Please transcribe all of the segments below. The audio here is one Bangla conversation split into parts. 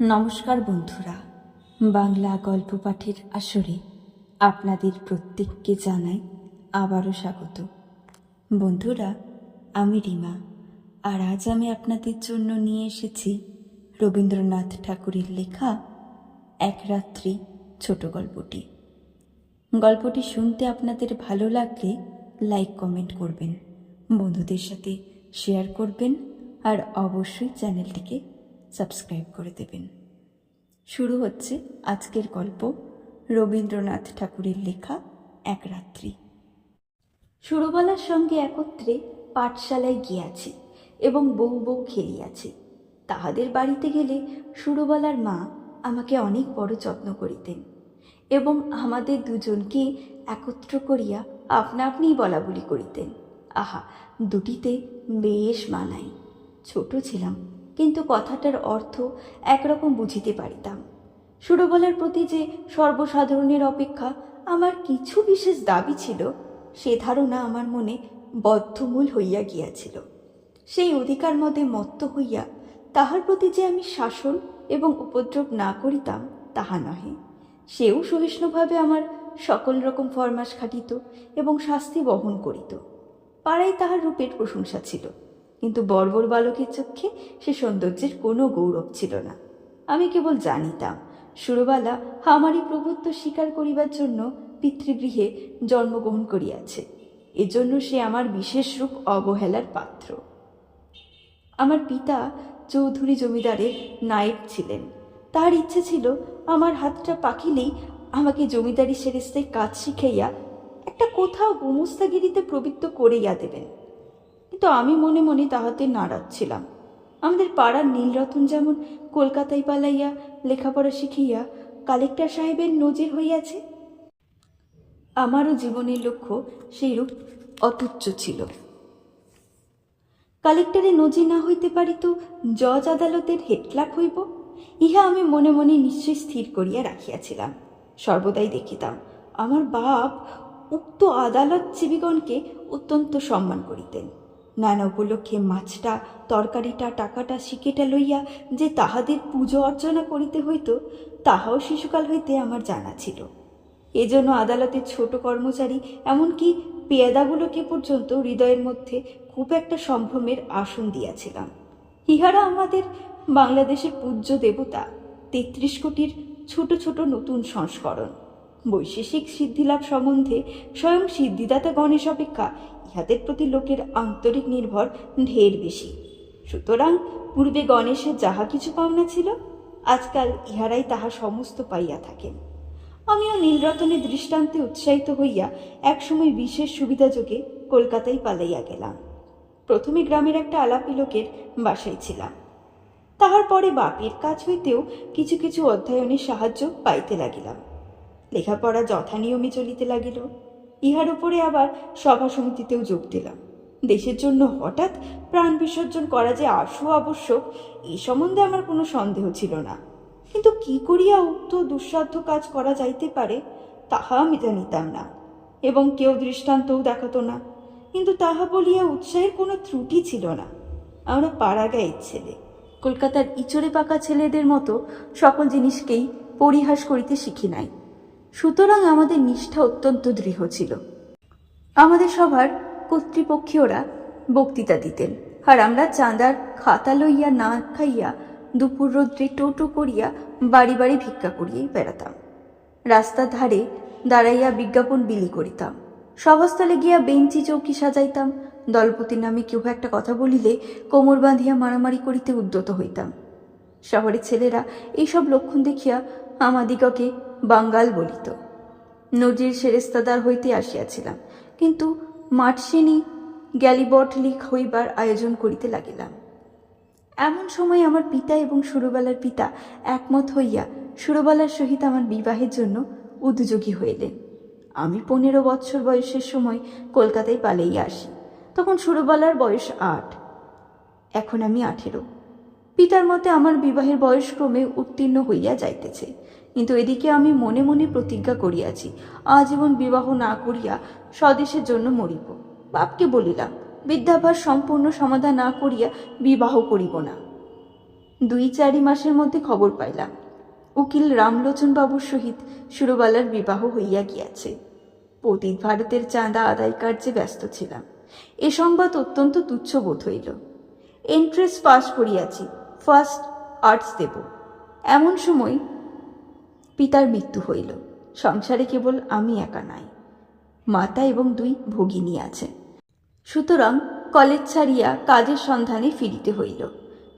নমস্কার বন্ধুরা, বাংলা গল্প পাঠের আসরে আপনাদের প্রত্যেককে জানাই আবারও স্বাগত। বন্ধুরা, আমি রিমা, আর আজ আমি আপনাদের জন্য নিয়ে এসেছি রবীন্দ্রনাথ ঠাকুরের লেখা এক রাত্রি ছোট গল্পটি। গল্পটি শুনতে আপনাদের ভালো লাগলে লাইক, কমেন্ট করবেন, বন্ধুদের সাথে শেয়ার করবেন, আর অবশ্যই চ্যানেলটিকে সাবস্ক্রাইব করে দেবেন। শুরু হচ্ছে আজকের গল্প রবীন্দ্রনাথ ঠাকুরের লেখা এক রাত্রি। সুরবালার সঙ্গে একত্রে পাঠশালায় গিয়াছে এবং বউ বউ খেলিয়াছে। তাহাদের বাড়িতে গেলে সুরবালার মা আমাকে অনেক বড় যত্ন করিতেন এবং আমাদের দুজনকে একত্র করিয়া আপনা আপনিই বলা বলি করিতেন। আহা, দুটিতে বেশ মানাই ছোট ছিলাম। কিন্তু কথাটার অর্থ একরকম বুঝিতে পারিতাম। সুরবলার প্রতি যে সর্বসাধারণের অপেক্ষা আমার কিছু বিশেষ দাবি ছিল, সে ধারণা আমার মনে বদ্ধমূল হইয়া গিয়াছিল। সেই অধিকার মতে মত্ত হইয়া তাহার প্রতি যে আমি শাসন এবং উপদ্রব না করিতাম, তাহা নহে। সেও সহিষ্ণুভাবে আমার সকল রকম ফরমাস খাটিত এবং শাস্তি বহন করিত। পাড়ায় তাহার রূপের প্রশংসা ছিল। কিন্তু বর্বর বালকের চক্ষে সে সৌন্দর্যের কোনো গৌরব ছিল না। আমি কেবল জানিতাম, সুরবালা আমারই প্রভুত্ব স্বীকার করিবার জন্য পিতৃগৃহে জন্মগ্রহণ করিয়াছে। এজন্য সে আমার বিশেষ রূপ অবহেলার পাত্র। আমার পিতা চৌধুরী জমিদারের নায়েব ছিলেন। তার ইচ্ছে ছিল আমার হাতটা পাকিলেই আমাকে জমিদারি সেরেস্তায় কাজ শিখাইয়া একটা কোথাও গুমস্তাগিরিতে প্রবৃত্ত করিয়া দেবেন। কিন্তু আমি মনে মনে তাহাতে নারাজ ছিলাম। আমাদের পাড়ার নীলরতন যেমন কলকাতায় পালাইয়া লেখাপড়া শিখিয়া কালেক্টর সাহেবের নজির হইয়াছে, আমারও জীবনের লক্ষ্য সেইরূপ অতুচ্ছ ছিল। কালেক্টরে নজির না হইতে পারি তো জজ আদালতের হেডক্লার্ক হইব, ইহা আমি মনে মনে নিশ্চয় স্থির করিয়া রাখিয়াছিলাম। সর্বদাই দেখিতাম, আমার বাপ উক্ত আদালত জীবিগণকে অত্যন্ত সম্মান করিতেন। নানা উপলক্ষে মাছটা, তরকারিটা, টাকাটা শিকেটা লইয়া যে তাহাদের পুজো অর্চনা করিতে হইত, তাহাও শিশুকাল হইতে আমার জানা ছিল। এজন্য আদালতের ছোট কর্মচারী, এমনকি পেয়াদাগুলোকে পর্যন্ত হৃদয়ের মধ্যে খুব একটা সম্ভ্রমের আসন দিয়াছিলাম। ইহারা আমাদের বাংলাদেশের পূজ্য দেবতা, তেত্রিশ কোটির ছোট ছোট নতুন সংস্করণ। বৈশেষিক সিদ্ধিলাভ সম্বন্ধে স্বয়ং সিদ্ধিদাতা গণেশ অপেক্ষা ইহাদের প্রতি লোকের আন্তরিক নির্ভর ঢের বেশি। সুতরাং পূর্বে গণেশের যাহা কিছু পাওনা ছিল, আজকাল ইহারাই তাহা সমস্ত পাইয়া থাকেন। আমিও নীলরতনের দৃষ্টান্তে উৎসাহিত হইয়া একসময় বিশেষ সুবিধাযোগে কলকাতায় পালাইয়া গেলাম। প্রথমে গ্রামের একটা আলাপি লোকের বাসায় ছিলাম। তাহার পরে বাপের কাজ হইতেও কিছু কিছু অধ্যয়নের সাহায্য পাইতে লাগিলাম। লেখাপড়া যথানিয়মে চলিতে লাগিল, ইহার উপরে আবার সভা সমিতিতেও যোগ দিলাম। দেশের জন্য হঠাৎ প্রাণ বিসর্জন করা যে আশু আবশ্যক, এ সম্বন্ধে আমার কোনো সন্দেহ ছিল না। কিন্তু কি করিয়া উক্ত দুঃসাধ্য কাজ করা যাইতে পারে, তাহা আমি জানিতাম না, এবং কেউ দৃষ্টান্তও দেখাতো না। কিন্তু তাহা বলিয়া উৎসাহের কোনো ত্রুটি ছিল না। আমরা পাড়া গায়ের ছেলে, কলকাতার ইচড়ে পাকা ছেলেদের মতো সকল জিনিসকেই পরিহাস করিতে শিখি নাই। সুতরাং আমাদের নিষ্ঠা অত্যন্ত দৃঢ় ছিল। আমাদের সভার কর্তৃপক্ষীয়রা বক্তৃতা দিতেন, আর আমরা চাঁদার খাতা লইয়া না খাইয়া দুপুর রৌদ্রে টোটো করিয়া বাড়ি বাড়ি ভিক্ষা করিয়েই বেড়াতাম। রাস্তার ধারে দাঁড়াইয়া বিজ্ঞাপন বিলি করিতাম। সভাস্থলে গিয়া বেঞ্চি চৌকি সাজাইতাম। দলপতির নামে কেউ একটা কথা বলিলে কোমর বাঁধিয়া মারামারি করিতে উদ্যত হইতাম। শহরের ছেলেরা এইসব লক্ষণ দেখিয়া আমাদিগকে বাঙ্গাল বলিত। নজির সেরেস্তাদার হইতে আসিয়াছিলাম, কিন্তু মাঠসেনি গ্যালিবটলিক হইবার আয়োজন করিতে লাগিলাম। এমন সময় আমার পিতা এবং সুরবালার পিতা একমত হইয়া সুরবালার সহিত আমার বিবাহের জন্য উদ্যোগী হইলেন। আমি পনেরো বৎসর বয়সের সময় কলকাতায় পালাইয়া আসি, তখন সুরবালার বয়স আট, এখন আমি আঠেরো। পিতার মতে আমার বিবাহের বয়স ক্রমে উত্তীর্ণ হইয়া যাইতেছে। কিন্তু এদিকে আমি মনে মনে প্রতিজ্ঞা করিয়াছি, আজীবন বিবাহ না করিয়া স্বদেশের জন্য মরিব। বাপকে বলিলাম বিদ্যাভ্যাস সম্পূর্ণ সমাধান না করিয়া বিবাহ করিব না। দুই চারি মাসের মধ্যে খবর পাইলাম, উকিল রামলোচন বাবুর সহিত সুরবালার বিবাহ হইয়া গিয়াছে। পতিত ভারতের চাঁদা আদায় কার্যে ব্যস্ত ছিলাম। এ সংবাদ অত্যন্ত তুচ্ছ বোধ হইল। এন্ট্রেন্স পাস করিয়াছি ফার্স্ট আর্টস দেব। এমন সময় পিতার মৃত্যু হইল। সংসারে কেবল আমি একা নাই। মাতা এবং দুই ভগিনী আছে। সুতরাং কলেজ ছাড়িয়া কাজের সন্ধানে ফিরিতে হইল।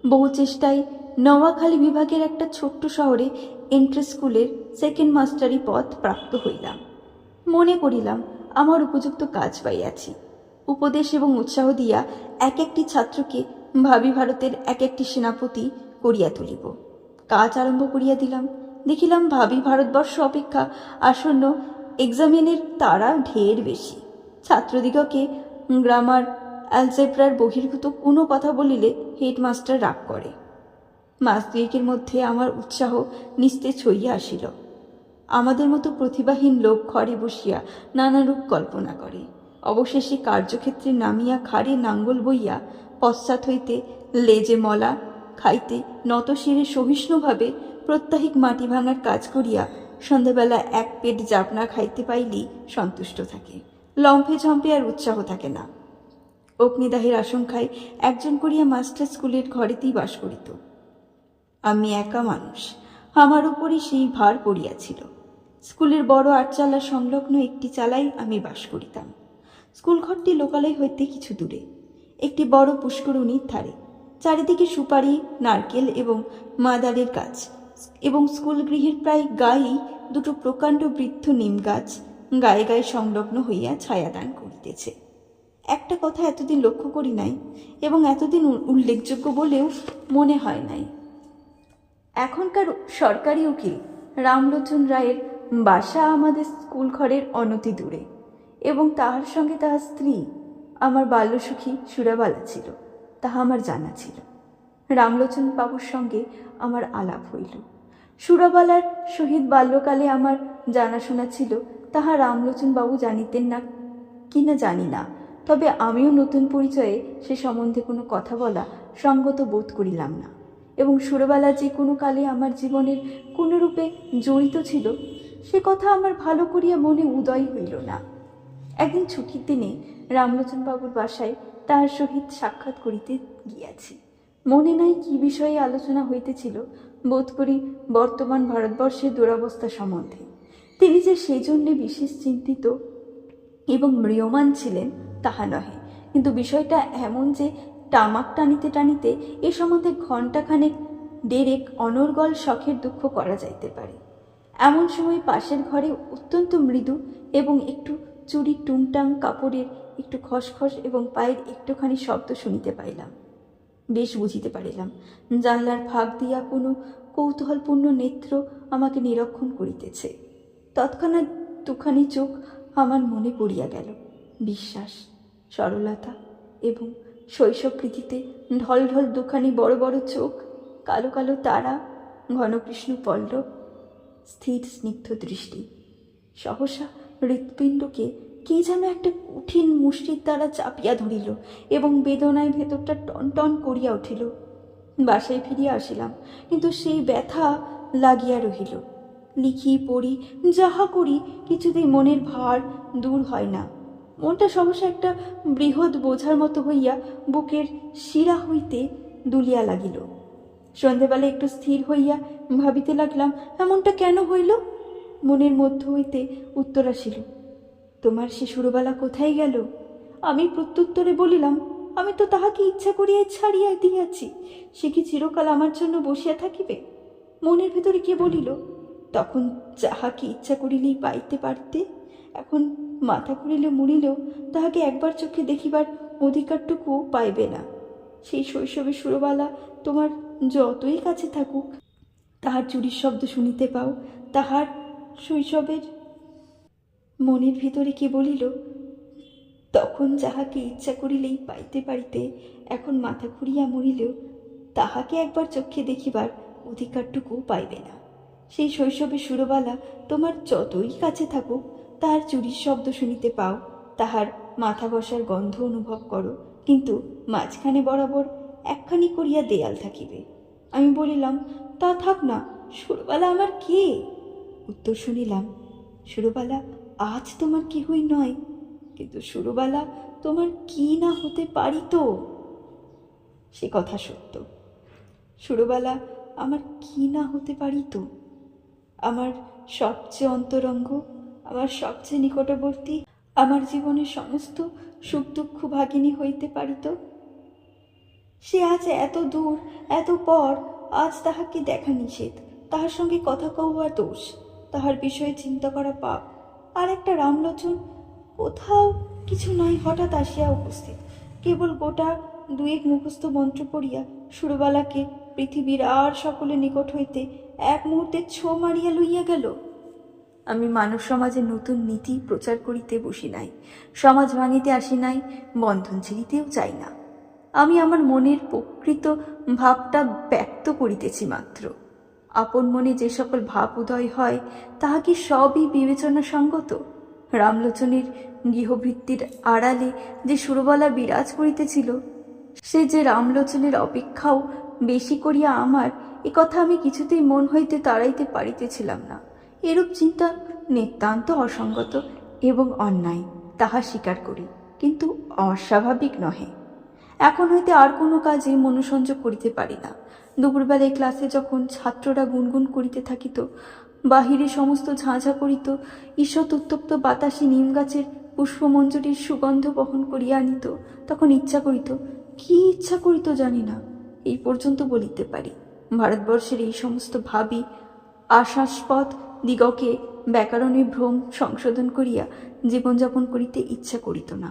বহু চেষ্টায় নওয়াখালী বিভাগের একটা ছোট্ট শহরে এন্ট্রেন্স স্কুলের সেকেন্ড মাস্টারি পদ প্রাপ্ত হইলাম। মনে করিলাম, আমার উপযুক্ত কাজ পাইয়াছি। উপদেশ এবং উৎসাহ দিয়া এক একটি ছাত্রকে ভাবি ভারতের এক একটি সেনাপতি করিয়া তুলিব। কাজ আরম্ভ করিয়া দিলাম। দেখিলাম ভাবি ভারতবর্ষ অপেক্ষা আসন্ন এক্সামিনের তারা ঢের বেশি। ছাত্রদিগকে গ্রামার অ্যালজেব্রার বহির্ভূত কোনো কথা বলিলে হেডমাস্টার রাগ করে। মাস দুয়েকের মধ্যে আমার উৎসাহ নিস্তেজ হইয়া আসিল। আমাদের মতো প্রতিভাহীন লোক ঘরে বসিয়া নানারূপ কল্পনা করে। অবশেষে কার্যক্ষেত্রে নামিয়া খাড়ে নাঙ্গল বইয়া পশ্চাৎ হইতে লেজে মলা, খাইতে নতশিরে সহিষ্ণুভাবে প্রত্যাহিক মাটি ভাঙার কাজ করিয়া সন্ধ্যাবেলা এক পেট জাপনা খাইতে পাইলেই সন্তুষ্ট থাকে। লম্ফে ঝম্পে আর উৎসাহ থাকে না। অগ্নিদাহের আশঙ্কায় একজন করিয়া মাস্টার স্কুলের ঘরেতেই বাস করিত। আমি একা মানুষ, আমার উপরই সেই ভার পড়িয়াছিল। স্কুলের বড় আটচালা সংলগ্ন একটি চালাই আমি বাস করিতাম। স্কুল ঘরটি লোকালয় হইতে কিছু দূরে। একটি বড় পুষ্করণীর ধারে। চারিদিকে সুপারি, নারকেল এবং মাদারের গাছ। এবং স্কুল গৃহের প্রায় গায়েই দুটো প্রকাণ্ড বৃদ্ধ নিম গাছ গায়ে গায়ে সংলগ্ন হইয়া ছায়াদান করিতেছে। একটা কথা এতদিন লক্ষ্য করি নাই এবং এতদিন উল্লেখযোগ্য বলেও মনে হয় নাই। এখনকার সরকারি উকিল রামলোচন রায়ের বাসা আমাদের স্কুল ঘরের অনতি দূরে এবং তাহার সঙ্গে তাহার স্ত্রী, আমার বাল্যসখী সুরাবালা ছিল, তাহা আমার জানা ছিল। রামলোচন বাবুর সঙ্গে আমার আলাপ হইল। সুরাবালার সহিত বাল্যকালে আমার জানাশোনা ছিল, তাহা রামলোচন বাবু জানিতেন না। কিনা জানি না, তবে আমিও নতুন পরিচয়ে সে সম্বন্ধে কোনো কথা বলা সঙ্গত বোধ করিলাম না। এবং সুরবালা যে কোনো কালে আমার জীবনের কোনো রূপে জড়িত ছিল, সে কথা আমার ভালো করিয়া মনে উদয় হইল না। একদিন ছুটির দিনে রামলোচনবাবুর বাসায় তাহার সহিত সাক্ষাৎ করিতে গিয়াছি। মনে নাই কি বিষয়ে আলোচনা হইতেছিল বোধ করি বর্তমান ভারতবর্ষের দুরবস্থা সম্বন্ধে। তিনি যে সেই জন্যে বিশেষ চিন্তিত এবং ম্রিয়মান ছিলেন তাহা নহে। কিন্তু বিষয়টা এমন যে টামাক টানিতে টানিতে এ সম্বন্ধে ঘণ্টাখানেক ডেরেক অনর্গল শখের দুঃখ করা যাইতে পারে। এমন সময় পাশের ঘরে অত্যন্ত মৃদু এবং একটু চুরি টুংটাং কাপড়ের একটু খসখস এবং পায়ের একটুখানি শব্দ শুনিতে পাইলাম। বেশ বুঝিতে পারিলাম। জানলার ফাঁক দিয়া কোনো কৌতূহলপূর্ণ নেত্র আমাকে নিরক্ষণ করিতেছে। তৎক্ষণাৎ দুখানি চোখ আমার মনে পড়িয়া গেল। বিশ্বাস, সরলতা এবং শৈশব শৈশবকৃতিতে ঢল ঢল দুখানি বড় বড় চোখ, কালো কালো তারা, ঘনকৃষ্ণ পল্লব, স্থির স্নিগ্ধ দৃষ্টি, সহসা হৃৎপিণ্ডকে কে যেন একটা কঠিন মুষ্টির দ্বারা চাপিয়া ধরিল এবং বেদনায় ভেতরটা টন টন করিয়া উঠিল। বাসায় ফিরিয়া আসিলাম, কিন্তু সেই ব্যথা লাগিয়া রহিল। লিখি পড়ি, যাহা করি, কিছুতেই মনের ভার দূর হয় না। মনটা সহসা একটা বৃহৎ বোঝার মতো হইয়া বুকের শিরা হইতে দুলিয়া লাগিল। সন্ধেবেলা একটু স্থির হইয়া ভাবিতে লাগলাম, এমনটা কেন হইল? মনের মধ্য হইতে উত্তর আসিল তোমার শিশুরবেলা কোথায় গেল? আমি প্রত্যুত্তরে বলিলাম, আমি তো তাহাকে ইচ্ছা করিয়া ছাড়িয়া দিয়াছি, সে কি চিরকাল আমার জন্য বসিয়া থাকিবে? মনের ভেতরে কে বলিল, তখন যাহাকে ইচ্ছা করিলেই পাইতে পারতে। এখন মাথা করিলে মুড়িলেও তাহাকে একবার চোখে দেখিবার অধিকারটুকুও পাইবে না। সেই শৈশবে সুরবালা তোমার যতই কাছে থাকুক, তাহার চুরির শব্দ শুনিতে পাও, তাহার শৈশবের মনের ভিতরে কে বলিল, তখন যাহাকে ইচ্ছা করিলেই পাইতে পারিতে এখন মাথা ঘুরিয়া মরিলেও তাহাকে একবার চক্ষে দেখিবার অধিকারটুকু পাইবে না। সেই শৈশবে সুরবালা তোমার যতই কাছে থাকুক, তাহার চুরির শব্দ শুনিতে পাও, তাহার মাথা বসার গন্ধ অনুভব করো, কিন্তু মাঝখানে বরাবর একখানি করিয়া দেয়াল থাকিবে। আমি বলিলাম, তা থাক না, সুরবালা আমার কে? উত্তর শুনিলাম, সুরবালা আজ তোমার কেহই নয়, কিন্তু সুরবালা তোমার কি না হতে পারি তো? সে কথা সত্য। সুরবালা আমার কি না হতে পারি তো? আমার সবচেয়ে অন্তরঙ্গ, আমার সবচেয়ে নিকটবর্তী, আমার জীবনের সমস্ত সুখ দুঃখ ভাগিনী হইতে পারিত সে আজ এত দূর, এত পর, আজ তাহাকে দেখা নিষেধ। তাহার সঙ্গে কথা কওয়া দোষ, তাহার বিষয়ে চিন্তা করা পাপ। আর একটা রামলোচন। কোথাও কিছু নয়, হঠাৎ আসিয়া উপস্থিত। কেবল গোটা দুয়েক মুখস্থ মন্ত্র পড়িয়া সুরবালাকে পৃথিবীর আর সকলের নিকট হইতে এক মুহূর্তে ছো মারিয়া লইয়া গেল। আমি মানব সমাজে নতুন নীতি প্রচার করিতে বসি নাই, সমাজ ভাঙিতে আসি নাই, বন্ধন ছিঁড়িতেও চাই না। আমি আমার মনের প্রকৃত ভাবটা ব্যক্ত করিতেছি মাত্র। আপন মনে যে সকল ভাব উদয় হয়, তাহা কি সবই বিবেচনা সঙ্গত রামলোচনের গৃহভিত্তির আড়ালে যে সুরবালা বিরাজ করিতেছিল, সে যে রামলোচনের অপেক্ষাও বেশি করিয়া আমার, এ কথা আমি কিছুতেই মন হইতে তাড়াইতে পারিতেছিলাম না। এরূপ চিন্তা নিতান্ত অসঙ্গত এবং অন্যায়, তাহা স্বীকার করি, কিন্তু অস্বাভাবিক নহে। এখন হইতে আর কোনো কাজে মনোসংযোগ করিতে পারি না। দুপুরবেলায় ক্লাসে যখন ছাত্ররা গুনগুন করিতে থাকিত, বাহিরে সমস্ত ঝাঁঝা করিত, ঈষৎ উত্তপ্ত বাতাসে নিম গাছের পুষ্পমঞ্জরির সুগন্ধ বহন করিয়া আনিত, তখন ইচ্ছা করিত, কি ইচ্ছা করিত জানি না, এই পর্যন্ত বলিতে পারি। ভারতবর্ষের এই সমস্ত ভাবি আশাস্পদ দিগকে ব্যাকরণের ভ্রম সংশোধন করিয়া জীবনযাপন করিতে ইচ্ছা করিত না।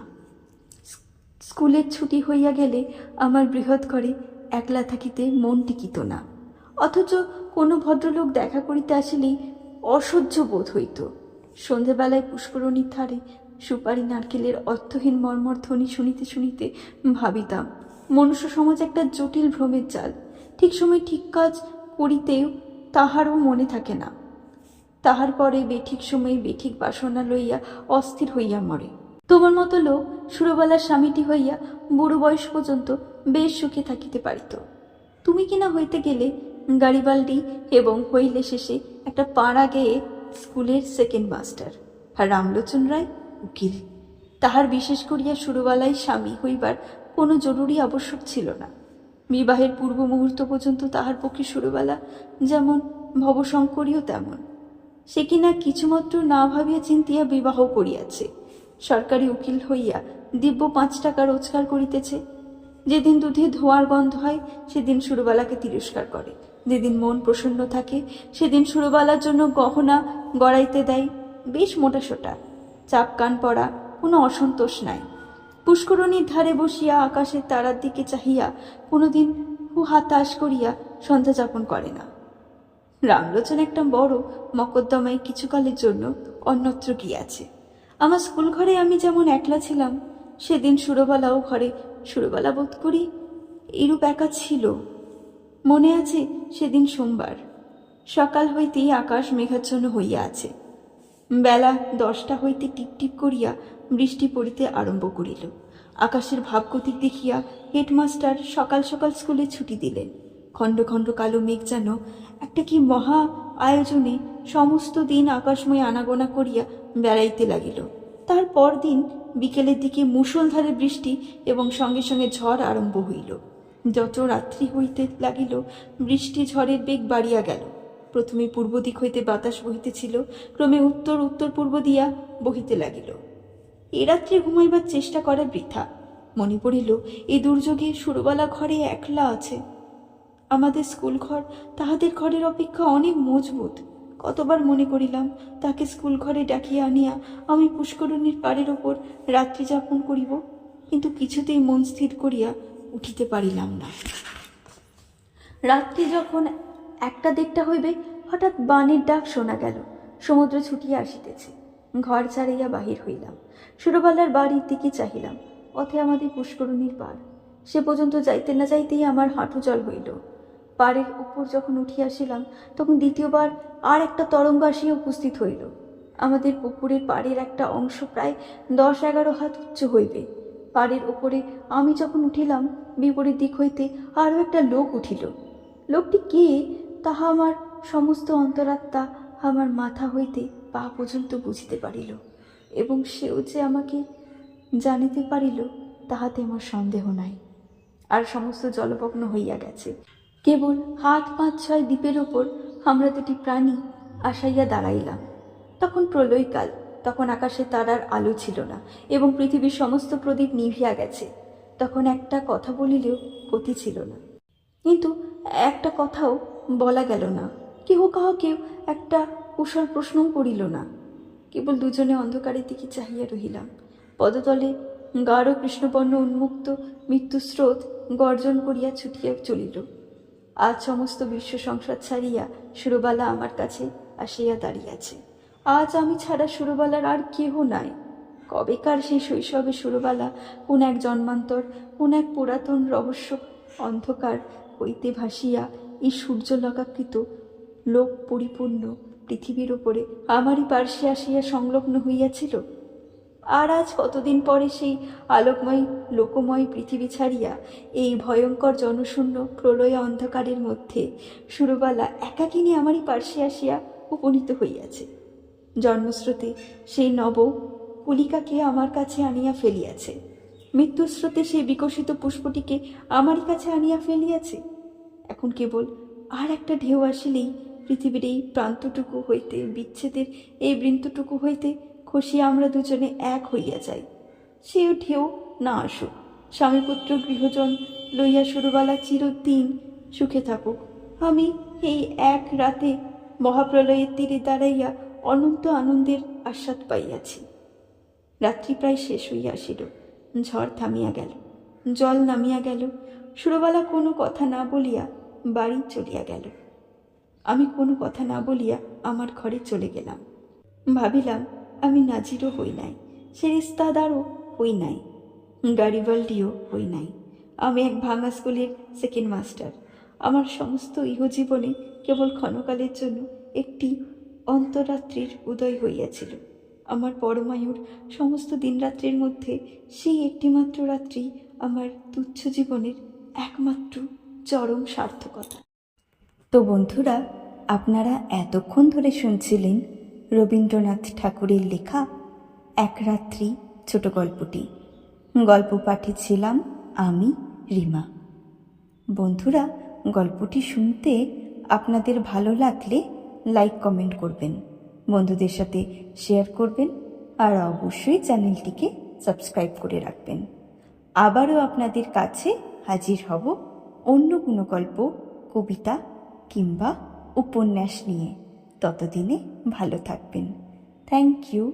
স্কুলের ছুটি হইয়া গেলে আমার বৃহৎ ঘরে একলা থাকিতে মন টিকিত না। অথচ কোনো ভদ্রলোক দেখা করিতে আসিলেই অসহ্য বোধ হইত। সন্ধেবেলায় পুষ্করণীর ধারে সুপারি নারকেলের অর্থহীন মর্মর ধ্বনি শুনিতে শুনিতে ভাবিতাম, মনুষ্য সমাজ একটা জটিল ভ্রমের জাল। ঠিক সময় ঠিক কাজ করিতেও তাহারও মনে থাকে না। তাহার পরে বেঠিক সময়ে বেঠিক বাসনা লইয়া অস্থির হইয়া মরে। তোমার মতো লোক সুরবালার স্বামীটি হইয়া বুড়ো বয়স পর্যন্ত বেশ সুখে থাকিতে পারিত। তুমি কিনা হইতে গেলে গাড়িবালটি এবং হইলে শেষে একটা পাড়া গেয়ে স্কুলের সেকেন্ড মাস্টার আর রামলোচন রায় উকিল। তাহার বিশেষ করিয়া সুরবালাই স্বামী হইবার কোনো জরুরি আবশ্যক ছিল না। বিবাহের পূর্ব মুহূর্ত পর্যন্ত তাহার পক্ষে সুরবালা যেমন ভবশঙ্করীও তেমন। সে কিনা কিছুমাত্র না ভাবিয়া চিন্তিয়া বিবাহ করিয়াছে। সরকারি উকিল হইয়া দিব্য পাঁচ টাকা রোজগার করিতেছে। যেদিন দুধে ধোয়ার গন্ধ হয়, সেদিন সুরবালাকে তিরস্কার করে। যেদিন মন প্রসন্ন থাকে, সেদিন সুরবালার জন্য গহনা গড়াইতে দেয়। বেশ মোটাসোটা চাপ কান পড়া, কোনো অসন্তোষ নাই। পুষ্করণীর ধারে বসিয়া আকাশের তারার দিকে চাহিয়া কোনোদিন হু হাতাশ করিয়া সন্ধ্যা যাপন করে না। রামলোচন একটা বড় মকদ্দমায় কিছুকালের জন্য অন্যত্র গিয়াছে। আমার স্কুল ঘরে আমি যেমন একলা ছিলাম, সেদিন সুরবালাও ঘরে সুরবালা বোধ করি এরূপ একা ছিল। মনে আছে সেদিন সোমবার। সকাল হইতেই আকাশ মেঘাচ্ছন্ন হইয়া আছে। বেলা দশটা হইতে টিপটিপ করিয়া বৃষ্টি পড়িতে আরম্ভ করিল। আকাশের ভাবগতিক দেখিয়া হেডমাস্টার সকাল সকাল স্কুলে ছুটি দিলেন। খণ্ড খণ্ড কালো মেঘ যেন একটা কি মহা আয়োজনে সমস্ত দিন আকাশময় আনাগোনা করিয়া বেড়াইতে লাগিল। তারপর দিন বিকেলের দিকে মুষলধারে বৃষ্টি এবং সঙ্গে সঙ্গে ঝড় আরম্ভ হইল। যত রাত্রি হইতে লাগিল, বৃষ্টি ঝড়ের বেগ বাড়িয়া গেল। প্রথমে পূর্ব দিক হইতে বাতাস বহিতেছিল, ক্রমে উত্তর উত্তর পূর্ব দিয়া বহিতে লাগিল। এ রাত্রে ঘুমাইবার চেষ্টা করা বৃথা। মনে পড়িল এই দুর্যোগে সুরবালা ঘরে একলা আছে। আমাদের স্কুল ঘর তাহাদের ঘরের অপেক্ষা অনেক মজবুত। কতবার মনে করিলাম, তাকে স্কুল ঘরে ডাকিয়া আনিয়া আমি পুষ্করণীর পাড়ের ওপর রাত্রি যাপন করিব। কিন্তু কিছুতেই মন স্থির করিয়া উঠিতে পারিলাম না। রাত্রি যখন একটা দেড়টা হইবে, হঠাৎ বানের ডাক শোনা গেল। সমুদ্র ছুটিয়া আসিতেছে। ঘর ছাড়িয়া বাহির হইলাম। সুরবালার বাড়ির দিকে চাহিলাম। পথে আমাদের পুষ্করণীর পার সে পর্যন্ত যাইতে না যাইতেই আমার হাঁটু জল হইল। পাড়ের উপর যখন উঠিয়া আসিলাম তখন দ্বিতীয়বার আর একটা তরঙ্গ আসিয়া উপস্থিত হইল। আমাদের পুকুরের পাড়ের একটা অংশ প্রায় দশ এগারো হাত উচ্চ হইবে। পাড়ের ওপরে আমি যখন উঠিলাম, বিপরীত দিক হইতে আরও একটা লোক উঠিল। লোকটি কে, তাহা আমার সমস্ত অন্তরাত্মা আমার মাথা হইতে পা পর্যন্ত বুঝিতে পারিল এবং সেও যে আমাকে জানিতে পারিল, তাহাতে আমার সন্দেহ নাই। আর সমস্ত জলমগ্ন হইয়া গেছে। কেবল হাত পাঁচ ছয় দ্বীপের ওপর আমরা দুটি প্রাণী আসাইয়া দাঁড়াইলাম। তখন প্রলয়কাল, তখন আকাশে তারার আলো ছিল না এবং পৃথিবীর সমস্ত প্রদীপ নিভিয়া গেছে। তখন একটা কথা বলিলেও গতি ছিল না। কিন্তু একটা কথাও বলা গেল না। কেহ কাহাকেও একটা কুশল প্রশ্নও করিল না। কেবল দুজনে অন্ধকারের দিকে চাহিয়া রহিলাম। পদতলে গাঢ় কৃষ্ণবর্ণ উন্মুক্ত মৃত্যুস্রোত গর্জন করিয়া ছুটিয়া চলিল। আজ সমস্ত বিশ্ব সংসার ছাড়িয়া সুরবালা আমার কাছে আসিয়া দাঁড়িয়েছে। আজ আমি ছাড়া সুরবালার আর কেহ নাই। কবেকার সেই শৈশবে সুরবালা কোন এক জন্মান্তর, কোন এক পুরাতন রহস্য অন্ধকার হইতে ভাসিয়া এই সূর্যলকাকৃত লোক পরিপূর্ণ পৃথিবীর ওপরে আমারই পার্শ্বে আসিয়া সংলগ্ন হইয়াছিল? আর আজ কতদিন পরে সেই আলোকময়, লোকময় পৃথিবী ছাড়িয়া এই ভয়ঙ্কর জনশূন্য প্রলয় অন্ধকারের মধ্যে সুরবালা একাকিনী আমারই পার্শ্বে আসিয়া উপনীত হইয়াছে। জন্মস্রোতে সেই নব কুলিকাকে আমার কাছে আনিয়া ফেলিয়াছে। মৃত্যুস্রোতে সেই বিকশিত পুষ্পটিকে আমারই কাছে আনিয়া ফেলিয়াছে। এখন কেবল আর একটা ঢেউ আসিলেই পৃথিবীর এই প্রান্তটুকু হইতে, বিচ্ছেদের এই বৃন্তটুকু হইতে খসিয়া আমরা দুজনে এক হইয়া যাই। সেও ঢেউ না আসুক। স্বামীপুত্র গৃহজন লইয়া সুরবালা চিরদিন সুখে থাকুক। আমি এই এক রাতে মহাপ্রলয়ের তীরে দাঁড়াইয়া অনন্ত আনন্দের আস্বাদ পাইয়াছি। রাত্রি প্রায় শেষ হইয়া আসিল। ঝড় থামিয়া গেল। জল নামিয়া গেল। সুরবালা কোনো কথা না বলিয়া বাড়ি চলিয়া গেল। আমি কোনো কথা না বলিয়া আমার ঘরে চলে গেলাম। ভাবিলাম আমি নাজিরও হই নাই সেরিস্তাদারও হই নাই, গারিবাল্ডিও হই নাই। আমি এক ভাঙা স্কুলের সেকেন্ড মাস্টার আমার সমস্ত ইহজীবনে কেবল ক্ষণকালের জন্য একটি অন্তরাত্রির উদয় হইয়াছিল। আমার পরমায়ুর সমস্ত দিনরাত্রির মধ্যে সেই একটিমাত্র রাত্রি আমার তুচ্ছ জীবনের একমাত্র চরম সার্থকতা। তো বন্ধুরা, আপনারা এতক্ষণ ধরে শুনছিলেন রবীন্দ্রনাথ ঠাকুরের লেখা এক রাত্রি ছোট গল্পটি। গল্প পাঠে ছিলাম আমি, রিমা। বন্ধুরা, গল্পটি শুনতে আপনাদের ভালো লাগলে লাইক, কমেন্ট করবেন, বন্ধুদের সাথে শেয়ার করবেন আর অবশ্যই চ্যানেলটিকে সাবস্ক্রাইব করে রাখবেন। আবারও আপনাদের কাছে হাজির হব অন্য কোনো গল্প, কবিতা কিংবা উপন্যাস নিয়ে। ততদিনে ভালো থাকবেন। Thank you